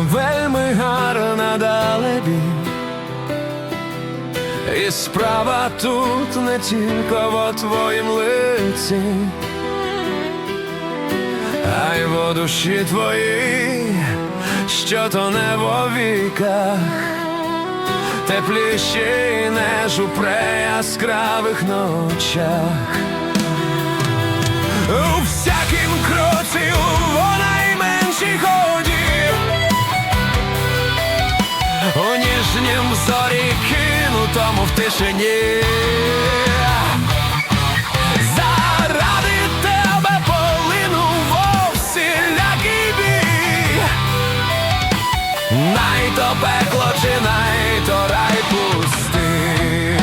вельми гарна далебі, і справа тут не тільки в твоїм лиці, а й во душі твої, що то не во віках, тепліші, неж у преяскравих ночах. Зорі кинутому в тишині. Заради тебе полинув всілякий бій. Най то пекло чи най то рай пустий.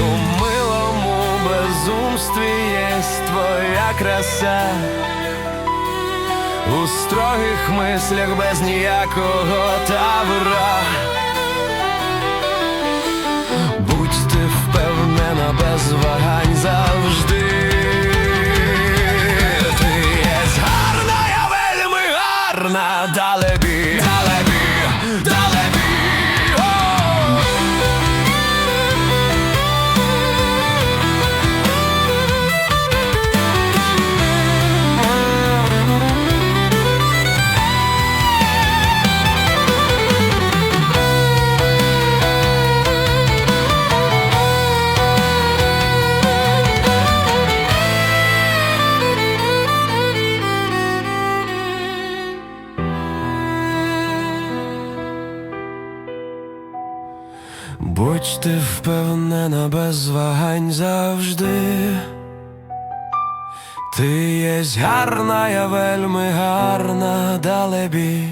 У милому безумстві єсть твоя краса. У строгих мислях без ніякого тавра. Будь ти впевнена без вагань завжди. Ти є гарна, я вельми гарна, Будь ти впевнена без вагань завжди. Ти єсть гарна, я вельми гарна далебі.